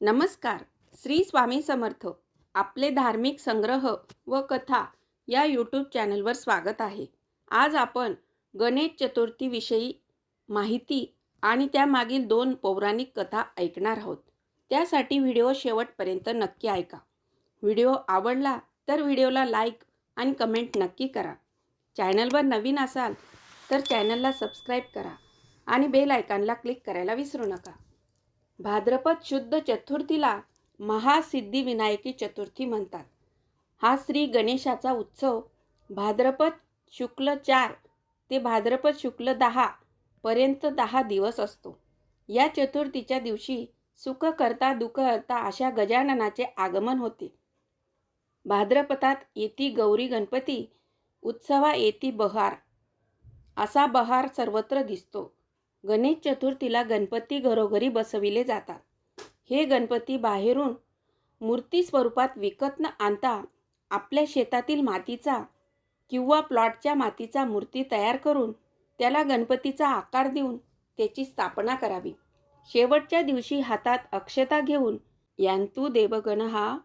नमस्कार. श्री स्वामी समर्थ. आपले धार्मिक संग्रह व कथा या यूट्यूब चॅनलवर स्वागत आहे. आज आपण गणेश चतुर्थीविषयी माहिती आणि त्यामागील दोन पौराणिक कथा ऐकणार आहोत. त्यासाठी व्हिडिओ शेवटपर्यंत नक्की ऐका. व्हिडिओ आवडला तर व्हिडिओला लाईक आणि कमेंट नक्की करा. चॅनलवर नवीन असाल तर चॅनलला सबस्क्राईब करा आणि बेल आयकॉनला क्लिक करायला विसरू नका. भाद्रपद शुद्ध चतुर्थीला महासिद्धिविनायकी चतुर्थी म्हणतात. हा श्री गणेशाचा उत्सव भाद्रपद शुक्ल चार ते भाद्रपद शुक्ल दहा पर्यंत दहा दिवस असतो. या चतुर्थीच्या दिवशी सुख करता दुःख करता अशा गजाननाचे आगमन होते. भाद्रपदात येती गौरी गणपती उत्सवा येती बहार. असा बहार सर्वत्र दिसतो. गणेश चतुर्थीला गणपती घरोघरी बसविले जातात. हे गणपती बाहेरून मूर्ती स्वरूपात विकत न आणता आपल्या शेतातील मातीचा किंवा प्लॉटच्या मातीचा मूर्ती तयार करून त्याला गणपतीचा आकार देऊन त्याची स्थापना करावी. शेवटच्या दिवशी हातात अक्षता घेऊन यांतू देवगण हा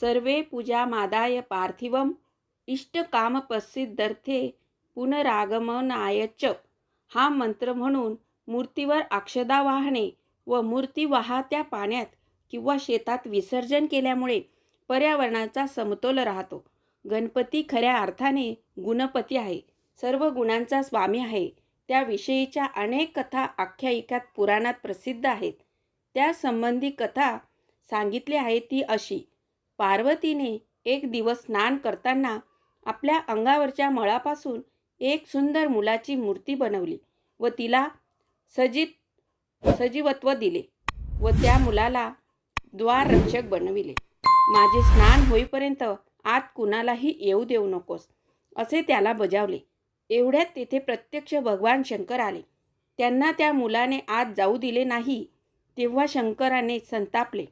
सर्वे पूजा मादाय पार्थिवम इष्टकाम पसिद्धर्थे पुनरागमनायच हा मंत्र म्हणून मूर्तीवर अक्षदा वाहणे व मूर्ती वाहत्या पाण्यात किंवा शेतात विसर्जन केल्यामुळे पर्यावरणाचा समतोल राहतो. गणपती खऱ्या अर्थाने गुणपती आहे. सर्व गुणांचा स्वामी आहे. त्याविषयीच्या अनेक कथा आख्यायिकात पुराणात प्रसिद्ध आहेत. त्या संबंधी कथा सांगितली आहे ती अशी. पार्वतीने एक दिवस स्नान करताना आपल्या अंगावरच्या मळापासून एक सुंदर मुलाची मूर्ती बनवली व तिला सजीत सजीवत्व दिले व त्या मुलाला द्वाररक्षक बनविले. माझे स्नान होईपर्यंत आत कुणालाही येऊ देऊ नकोस असे त्याला बजावले. एवढ्यात तेथे प्रत्यक्ष भगवान शंकर आले. त्यांना त्या मुलाने आत जाऊ दिले नाही तेव्हा शंकराने संतापले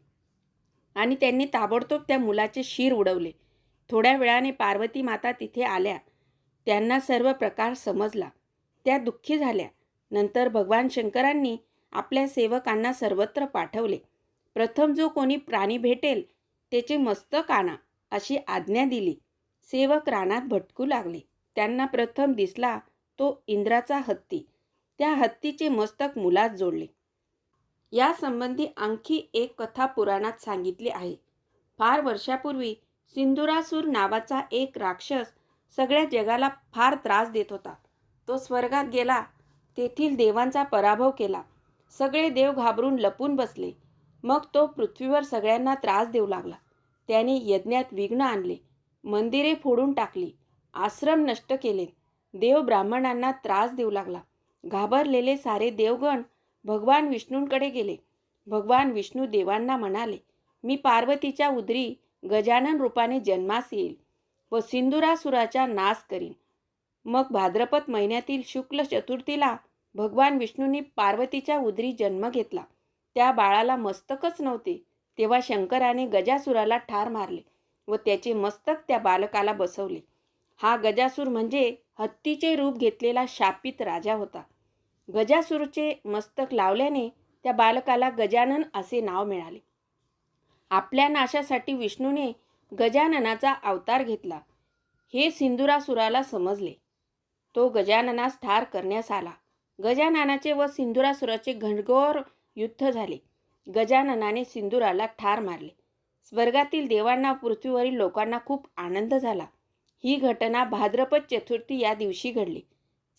आणि त्यांनी ताबडतोब त्या मुलाचे शिर उडवले. थोड्या वेळाने पार्वती माता तिथे आल्या. त्यांना सर्व प्रकार समजला. त्या दुःखी झाल्या. नंतर भगवान शंकरांनी आपल्या सेवकांना सर्वत्र पाठवले. प्रथम जो कोणी प्राणी भेटेल त्याचे मस्तक आणा अशी आज्ञा दिली. सेवक रानात भटकू लागले. त्यांना प्रथम दिसला तो इंद्राचा हत्ती. त्या हत्तीचे मस्तक मुलात जोडले. यासंबंधी आणखी एक कथा पुराणात सांगितली आहे. फार वर्षापूर्वी सिंदुरासूर नावाचा एक राक्षस सगळ्या जगाला फार त्रास देत होता. तो स्वर्गात गेला तेथील देवांचा पराभव केला. सगळे देव घाबरून लपून बसले. मग तो पृथ्वीवर सगळ्यांना त्रास देऊ लागला. त्याने यज्ञात विघ्न आणले. मंदिरे फोडून टाकली. आश्रम नष्ट केले. देव ब्राह्मणांना त्रास देऊ लागला. घाबरलेले सारे देवगण भगवान विष्णूंकडे गेले. भगवान विष्णू देवांना म्हणाले मी पार्वतीच्या उदरी गजानन रूपाने जन्मास येईल व सिंदुरासुराचा नाश करीन. मग भाद्रपद महिन्यातील शुक्ल चतुर्थीला भगवान विष्णूंनी पार्वतीच्या उदरी जन्म घेतला. त्या बाळाला मस्तकच नव्हते. तेव्हा शंकराने गजासुराला ठार मारले व त्याचे मस्तक त्या बालकाला बसवले. हा गजासूर म्हणजे हत्तीचे रूप घेतलेला शापित राजा होता. गजासूरचे मस्तक लावल्याने त्या बालकाला गजानन असे नाव मिळाले. आपल्या नाशासाठी विष्णूने गजाननाचा अवतार घेतला. हे सिंदुरासुराला समजले. तो गजाननास ठार करण्यास आला. गजाननाचे व सिंधुरासुराचे घनघोर युद्ध झाले. गजाननाने सिंधुराला ठार मारले. स्वर्गातील देवांना पृथ्वीवरील लोकांना खूप आनंद झाला. ही घटना भाद्रपद चतुर्थी या दिवशी घडली.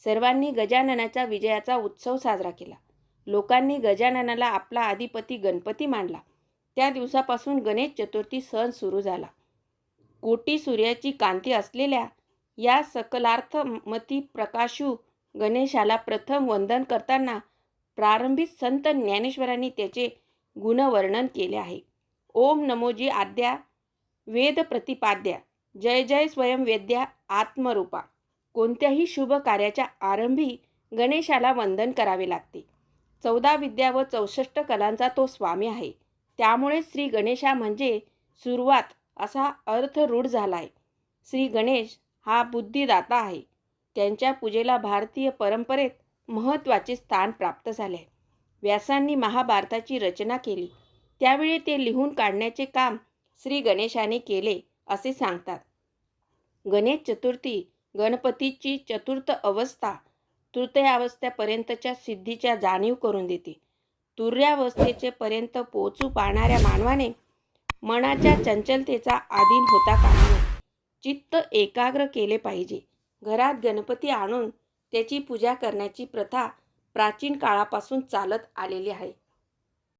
सर्वांनी गजाननाच्या विजयाचा उत्सव साजरा केला. लोकांनी गजाननाला आपला अधिपती गणपती मानला. त्या दिवसापासून गणेश चतुर्थी सण सुरू झाला. कोटी सूर्याची कांती असलेल्या या सकलार्थमती प्रकाशू गणेशाला प्रथम वंदन करताना प्रारंभिक संत ज्ञानेश्वरांनी त्याचे गुणवर्णन केले आहे. ओम नमोजी आद्या वेद प्रतिपाद्या जय जय स्वयंवेद्या आत्मरूपा. कोणत्याही शुभ कार्याच्या आरंभी गणेशाला वंदन करावे लागते. चौदा विद्या व चौसष्ट कलांचा तो स्वामी आहे. त्यामुळे श्री गणेशा म्हणजे सुरुवात असा अर्थ रूढ झाला आहे श्री गणेश हा बुद्धिदाता आहे. त्यांच्या पूजेला भारतीय परंपरेत महत्त्वाचे स्थान प्राप्त झाले. आहे व्यासांनी महाभारताची रचना केली. त्यावेळी ते लिहून काढण्याचे काम श्री गणेशाने केले असे सांगतात. गणेश चतुर्थी गणपतीची चतुर्थ अवस्था तृतीयावस्थेपर्यंतच्या सिद्धीच्या जाणीव करून देते. तुर्यावस्थेचे पर्यंत पोचू पाहणाऱ्या मानवाने मनाच्या चंचलतेचा आधीन होता कामा नये चित्त एकाग्र केले पाहिजे. घरात गणपती आणून त्याची पूजा करण्याची प्रथा प्राचीन काळापासून चालत आलेली आहे.